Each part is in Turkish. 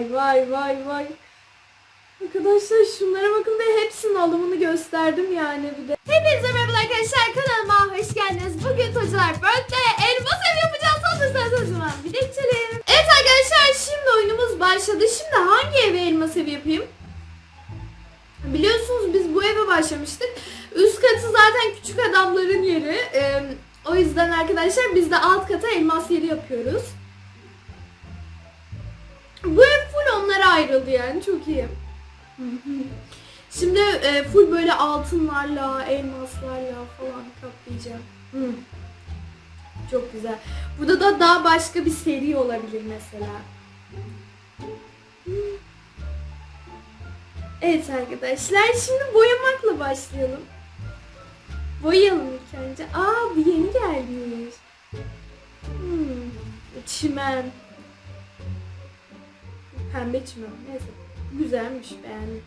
Vay vay vay vay. Arkadaşlar şunlara bakın ve hepsinin alımını gösterdim yani bir de. Hepinize merhaba arkadaşlar kanalıma hoş geldiniz. Bugün Tocalar Birthday elmas ev yapacağız. Hazırsanız o zaman bir de içelim. Evet arkadaşlar şimdi oyunumuz başladı. Şimdi hangi eve elmas ev yapayım? Biliyorsunuz biz bu eve başlamıştık. Üst katı zaten küçük adamların yeri. Ee, o yüzden arkadaşlar biz de alt kata elmas yeri yapıyoruz. Bu ayrıldı yani çok iyi. Şimdi e, full böyle altınlarla, elmaslarla falan kaplayacağım. Hı. Çok güzel. Burada da daha başka bir seri olabilir mesela. Evet arkadaşlar şimdi boyamakla başlayalım. Boyayalım ilk önce. Aa bu yeni gelmiş. Hmm. Çimen. Pembe çimen. Neyse. Güzelmiş beğendim.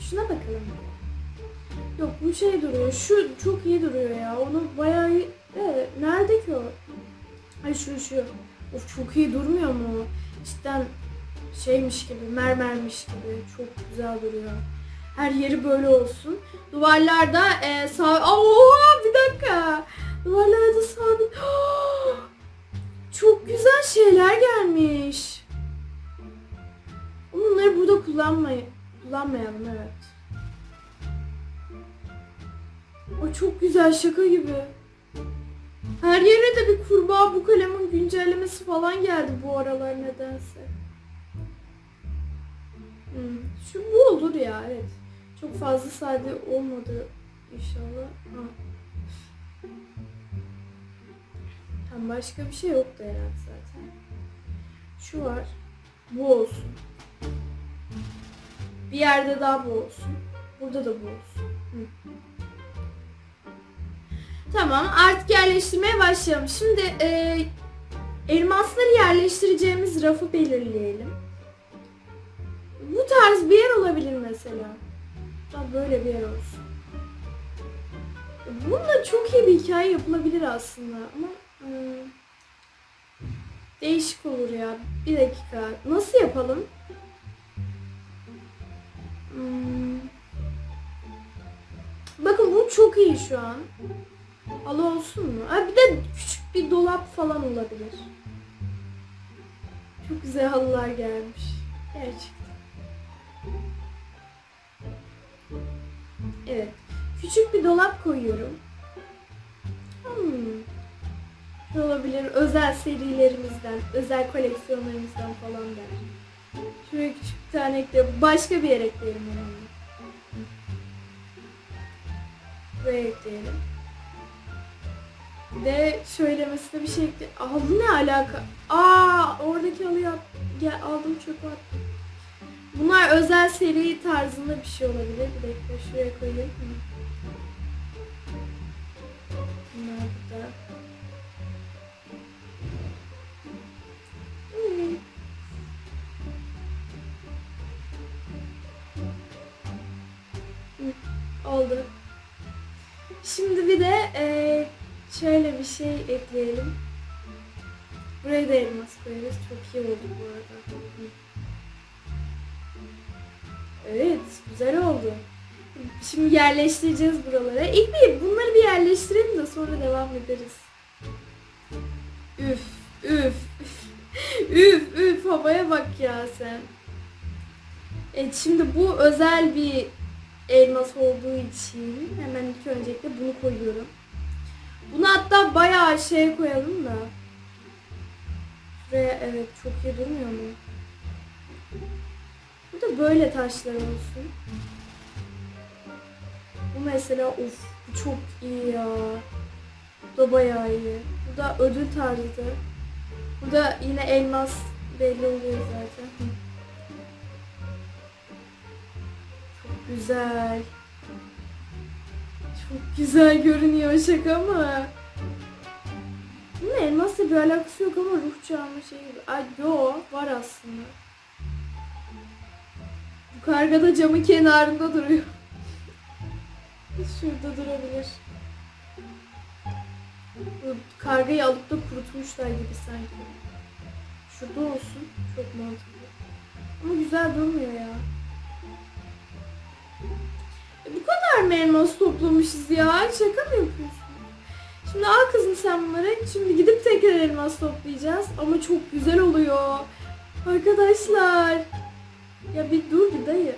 Şuna bakalım. Yok bu şey duruyor. Şu çok iyi duruyor ya. Onu bayağı iyi... Evet, nerede ki o? Ay şu şu. Of çok iyi durmuyor mu? Cidden şeymiş gibi, mermermiş gibi. Çok güzel duruyor. Her yeri böyle olsun. Duvarlarda e, sağ... Oha bir dakika. Duvarlara da sabit. gelmiş. Bunları burada kullanmayı kullanmayalım evet. O çok güzel şaka gibi. Her yere de bir kurbağa bu kalemin güncellemesi falan geldi bu aralar nedense. Hmm, Şu bu olur ya evet. Çok fazla sade olmadı inşallah. Ha. Tam başka bir şey yoktu herhalde zaten. Şu var. Bu olsun. Bir yerde daha bu olsun. Burada da bu olsun. Tamam artık yerleştirmeye başlayalım. Şimdi e, elmasları yerleştireceğimiz rafı belirleyelim. Bu tarz bir yer olabilir mesela. Da böyle bir yer olsun. Bununla çok iyi bir hikaye yapılabilir aslında ama e, değişik olur ya. Bir dakika. Nasıl yapalım? Hmm. Bakın bu çok iyi şu an. Halı olsun mu? Ha, bir de küçük bir dolap falan olabilir. Çok güzel halılar gelmiş. Gerçekten. Evet. Küçük bir dolap koyuyorum. Hmm. Ne olabilir? Özel serilerimizden, özel koleksiyonlarımızdan falan der. Şuraya küçük bir tane ekleyelim. Başka bir yere ekleyelim onu. Buraya ekleyelim. Bir de şöyle mesela bir şey ekle... Halı ne alaka? Aa oradaki halıyı. Gel, aldım çöpe attım. Bunlar özel seri tarzında bir şey olabilir. Bir dakika şuraya koyayım. Oldu. Şimdi bir de eee, şöyle bir şey ekleyelim. Buraya da elmas koyarız. Çok iyi oldu bu arada. Evet, güzel oldu. Şimdi yerleştireceğiz buralara. İlk bir bunları bir yerleştirelim de sonra devam ederiz. Üf, üf, üf, üf, havaya bak ya sen. Evet, şimdi bu özel bir elmas olduğu için hemen ilk öncelikle bunu koyuyorum. Bunu hatta bayağı şey koyalım da. Şuraya evet çok iyi durmuyor mu? Bu da böyle taşlar olsun. Bu mesela of bu çok iyi ya. Bu da bayağı iyi. Bu da ödül tarzı. Bu da yine elmas belli oluyor zaten. Güzel. Çok güzel görünüyor şaka mı? Bunun elmasla bir alakası yok ama ruh çağırma şey gibi. Ay yo var aslında. Bu karga da camın kenarında duruyor. Şurada durabilir. Bu kargayı alıp da kurutmuşlar gibi sanki. Şurada olsun. Çok mantıklı. Ama güzel durmuyor ya. Bu kadar mı elmas toplamışız ya? Şaka mı yapıyorsun? Şimdi al kızım sen bunları. Şimdi gidip tekrar elmas toplayacağız. Ama çok güzel oluyor. Arkadaşlar. Ya bir dur bir dayı.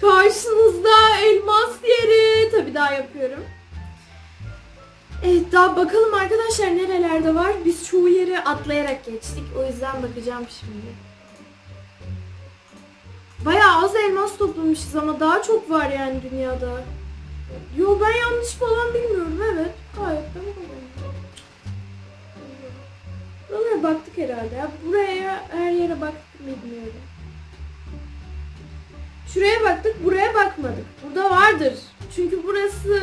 Karşınızda elmas yeri. Tabii daha yapıyorum. Evet daha bakalım arkadaşlar nerelerde var. Biz çoğu yeri atlayarak geçtik. O yüzden bakacağım şimdi. Bayağı az elmas toplamışız ama daha çok var yani dünyada. Yo ben yanlış falan bilmiyorum evet. Gayet de. Buralara baktık herhalde ya. Buraya her yere baktık bilmiyorum. Şuraya baktık, buraya bakmadık. Burada vardır. Çünkü burası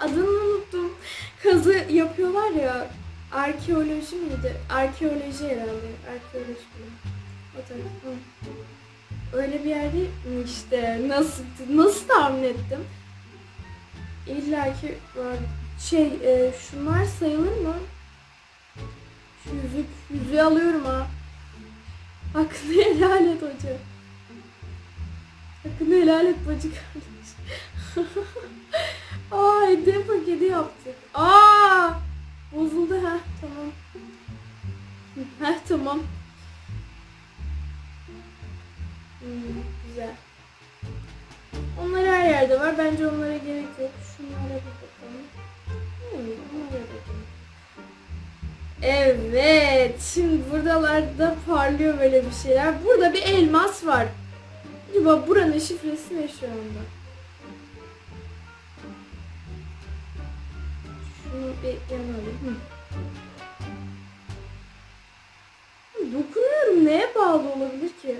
adını unuttum. Kazı yapıyorlar ya. Arkeoloji miydi? Arkeoloji herhalde. Arkeoloji? O taraf. Öyle bir yer değil mi işte? Nasıl nasıl tahmin ettim? İlla ki var. Şey, e, şunlar sayılır mı? Şu yüzük, yüzüğü alıyorum ha. Hakkını helal et hoca. Hakkını helal et bacı kardeş. Aa hediye paketi yaptık. Aa bozuldu ha tamam. Ha tamam. Hmm, güzel. Onlar her yerde var. Bence onlara gerek yok. Şunlara bir bakalım. Evet. Şimdi buradalarda parlıyor böyle bir şeyler. Burada bir elmas var. Acaba buranın şifresi ne şu anda? Şunu bir yana alayım. Dokunuyorum. Neye bağlı olabilir ki?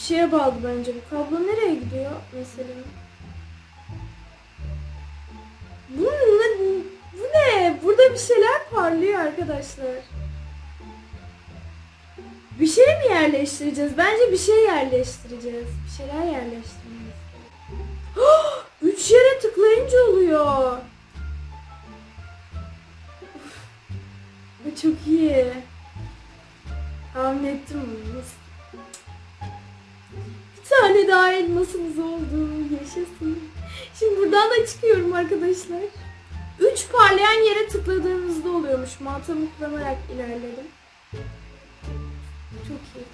Bir şeye bağlı bence bu. Kablo nereye gidiyor mesela? Bu ne? Bu ne? Burada bir şeyler parlıyor arkadaşlar. Bir şey mi yerleştireceğiz? Bence bir şey yerleştireceğiz. Bir şeyler yerleştirmemiz. Oh, Üç yere tıklayınca oluyor. Bu çok iyi. Tahmin ettim bunu. Tane daha elmasımız oldu. Yaşasın. Şimdi buradan da çıkıyorum arkadaşlar. Üç parlayan yere tıkladığınızda oluyormuş. Mantığımı kullanarak ilerledim. Çok iyi.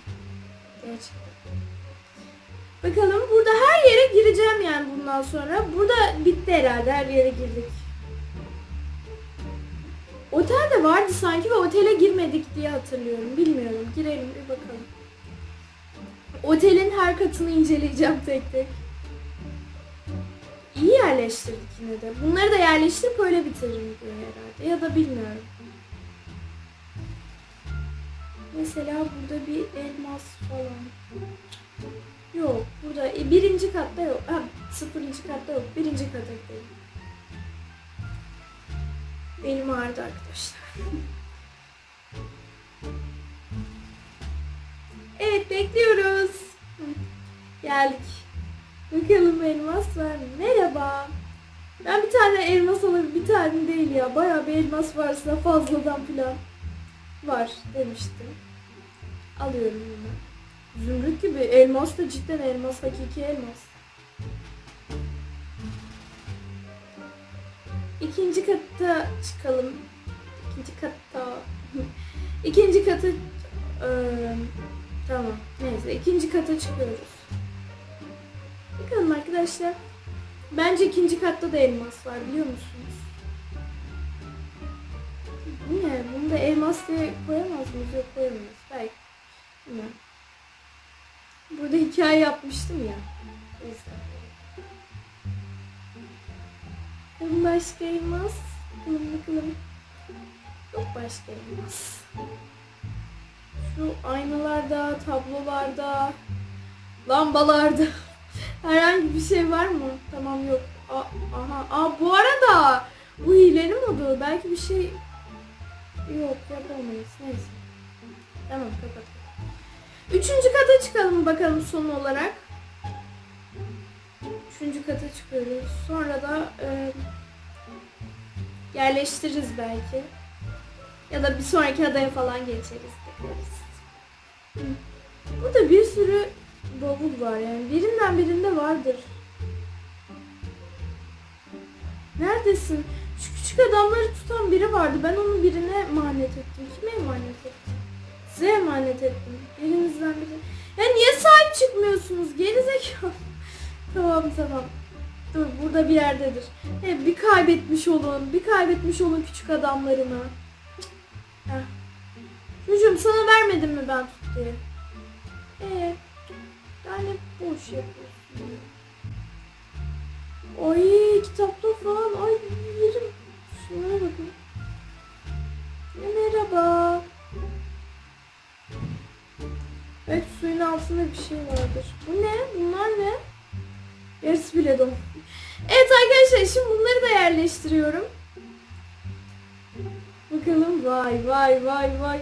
Gerçekten. Bakalım burada her yere gireceğim yani bundan sonra. Burada bitti herhalde her yere girdik. Otel de vardı sanki ve otele girmedik diye hatırlıyorum. Bilmiyorum. Girelim bir bakalım. Otelin her katını inceleyeceğim tek tek. İyi yerleştirdik yine de. Bunları da yerleştirip öyle bitiririm diyor herhalde. Ya da bilmiyorum. Mesela burada bir elmas falan. Yok burada e, birinci katta yok. Ha, sıfırıncı katta yok. Birinci kata gidelim. Benim ağrıdı arkadaşlar. evet bekliyoruz. Geldik. Bakalım elmas var? Merhaba. Ben bir tane elmas alırım. Bir tane değil ya. Bayağı bir elmas varsa fazladan falan var demiştim. Alıyorum bunu. Zümrüt gibi elmas da cidden elmas. Hakiki elmas. İkinci katta çıkalım. İkinci katta. İkinci katı eee, tamam neyse ikinci kata çıkıyoruz. Bakalım arkadaşlar. Bence ikinci katta da elmas var biliyor musunuz? Ne? Bunu da elmas diye koyamaz mıyız? Yok koyamayız. Belki. Bilmem. Burada hikaye yapmıştım ya. Yüzden. Bakalım başka elmas. Bakalım bakalım. Yok başka elmas. Şu aynalarda, tablolarda, lambalarda herhangi bir şey var mı? Tamam yok. A- aha. Aa bu arada bu hileli modu. Belki bir şey yok yapamayız. Neyse. Tamam kapat. Üçüncü kata çıkalım bakalım son olarak. Üçüncü kata çıkıyoruz. Sonra da e, yerleştiririz belki. Ya da bir sonraki adaya falan geçeriz. Burada bir sürü bavul var yani. Birinden birinde vardır. Neredesin? Şu küçük adamları tutan biri vardı. Ben onu birine emanet ettim. Kime emanet ettim? Size emanet ettim. Birinizden biri. Ya niye sahip çıkmıyorsunuz? Gerizekalı. tamam tamam. Dur burada bir yerdedir. He, bir kaybetmiş olun. Bir kaybetmiş olun küçük adamlarımı. Heh. Çocuğum sana vermedim mi ben tut diye? Ee, yani boş yapıyorsun. Ay kitapta falan. Ay yerim. Şunlara bakın. Ya, merhaba. Evet suyun altında bir şey vardır. Bu ne? Bunlar ne? Yarısı bile dolu. Evet arkadaşlar şimdi bunları da yerleştiriyorum. Bakalım vay vay vay vay.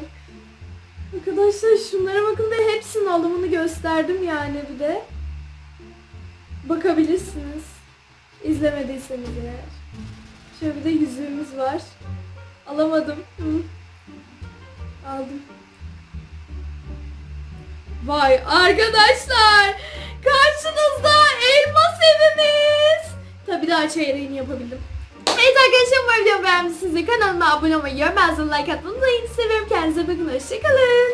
Arkadaşlar şunlara bakın ve hepsinin alımını gösterdim yani bir de. Bakabilirsiniz. İzlemediyseniz eğer. Şöyle bir de yüzüğümüz var. Alamadım. Hı. Aldım. Vay arkadaşlar. Karşınızda elmas evimiz. Tabii daha çeyreğini yapabildim. Evet arkadaşlar bu videomu beğenmişsiniz. Kanalıma abone olmayı, yorum yazmayı, like atmayı unutmayın. Seviyorum. Kendinize bakın. Hoşçakalın.